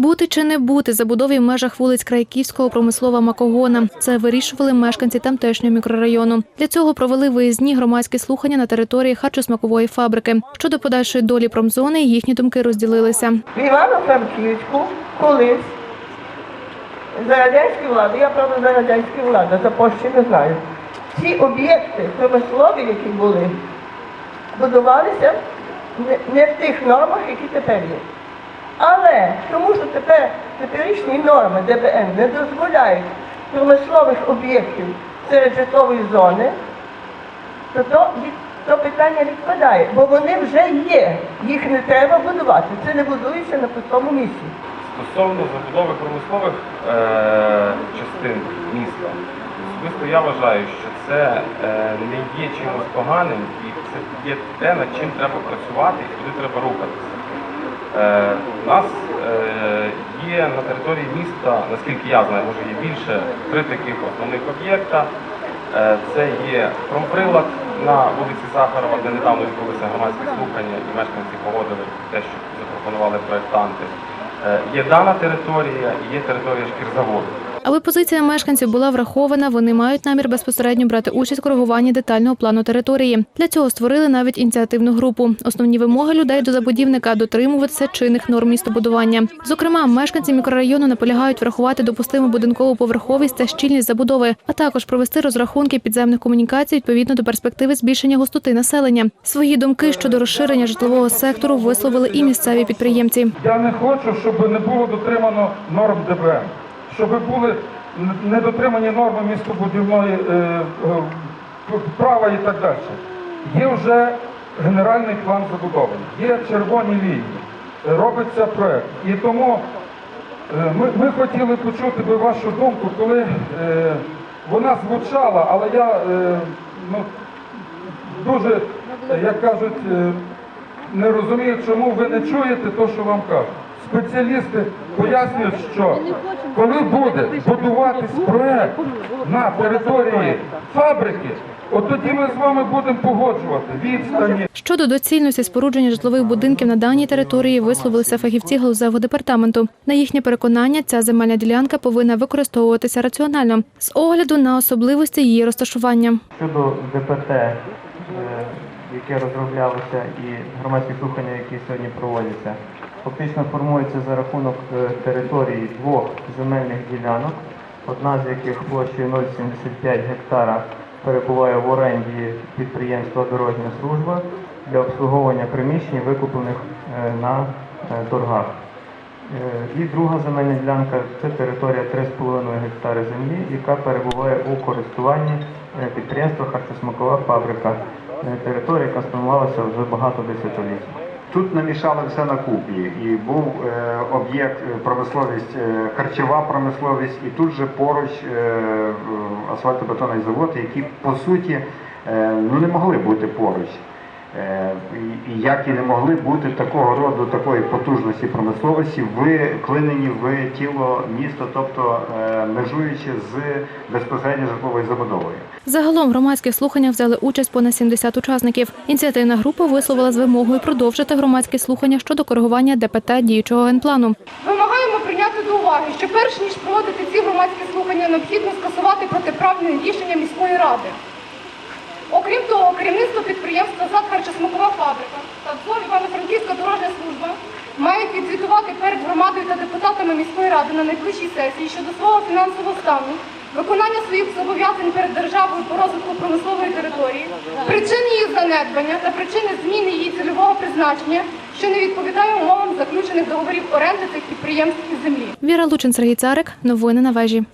Бути чи не бути забудові в межах вулиць Крайківського промислова Макогона. Це вирішували мешканці тамтешнього мікрорайону. Для цього провели виїзні громадські слухання на території харчосмакової фабрики. Щодо подальшої долі промзони, їхні думки розділилися. В Івано-Франківську колись за радянської влади, я правда за радянської влади, за Польщі не знаю. Ці об'єкти промислові, які були, будувалися не в тих нормах, які тепер є. Але тому що тепер теперішні норми ДБН не дозволяють промислових об'єктів серед житлової зони, то, то, то питання відпадає, бо вони вже є. Їх не треба будувати. Це не будується на пустому місці. Стосовно забудови промислових е, частин міста, особисто я вважаю, що це е, не є чимось поганим і це є те, над чим треба працювати і куди треба рухатися. Е, у нас е, є на території міста, наскільки я знаю, може є більше три таких основних об'єкта. Е, це є промприлад на вулиці Сахарова, де недавно відбулися громадські слухання і мешканці погодили те, що запропонували проєктанти. Є дана територія і є територія шкірзаводу. Аби позиція мешканців була врахована, вони мають намір безпосередньо брати участь в коригуванні детального плану території. Для цього створили навіть ініціативну групу. Основні вимоги людей до забудівника дотримуватися чинних норм містобудування. Зокрема, мешканці мікрорайону наполягають врахувати допустиму будинкову поверховість та щільність забудови, а також провести розрахунки підземних комунікацій відповідно до перспективи збільшення густоти населення. Свої думки щодо розширення житлового сектору висловили і місцеві підприємці. Я не хочу, щоб не було дотримано норм ДБН, щоб були н- не дотримані норми містобудівної е, е, права і так далі. Є вже генеральний план забудови, є червоні лінії, робиться проект. І тому е, ми, ми хотіли почути би вашу думку, коли е, вона звучала, але я е, ну, дуже, як кажуть, е, не розумію, чому ви не чуєте те, що вам кажуть. Спеціалісти пояснюють, що коли буде будуватись проект на території фабрики, от тоді ми з вами будемо погоджувати відстані, Щодо доцільності спорудження житлових будинків на даній території висловилися фахівці галузевого департаменту. На їхнє переконання, ця земельна ділянка повинна використовуватися раціонально з огляду на особливості її розташування. Щодо ДПТ, е, яке розроблялося, і громадські слухання, які сьогодні проводяться, фактично формується за рахунок е, території двох земельних ділянок, одна з яких площею 0,75 гектара перебуває в оренді підприємства Дорожня служба для обслуговування приміщень, викуплених е, на е, торгах. І друга земельна ділянка це територія 3,5 гектари землі, яка перебуває у користуванні підприємства Харчосмакова фабрика. Територія, яка сформувалася вже багато десятиліть. Тут намішали все на купі. І був е, об'єкт е, промисловість, е, харчова промисловість, і тут же поруч е, асфальтобетонний завод, які по суті е, ну, не могли бути поруч. Е, і- як і не могли бути такого роду такої потужності промисловості вклинені в тіло міста, тобто е, межуючи з безпосередньо житловою забудовою. Загалом в громадських слуханнях взяли участь понад 70 учасників. Ініціативна група висловила з вимогою продовжити громадські слухання щодо коригування ДПТ діючого генплану. Вимагаємо прийняти до уваги, що перш ніж проводити ці громадські слухання, необхідно скасувати протиправне рішення міської ради. Окрім того, керівництво підприємства ЗАД «Харчосмакова фабрика» та ДЗОВ Івано-Франківська дорожня служба мають відзвітувати перед громадою та депутатами міської ради на найближчій сесії щодо свого фінансового стану, виконання своїх зобов'язань перед державою по розвитку промислової території, причин її занедбання та причини зміни її цільового призначення, що не відповідає умовам заключених договорів оренди цих підприємств і землі. Віра Лучин, Сергій Царик. Новини на вежі.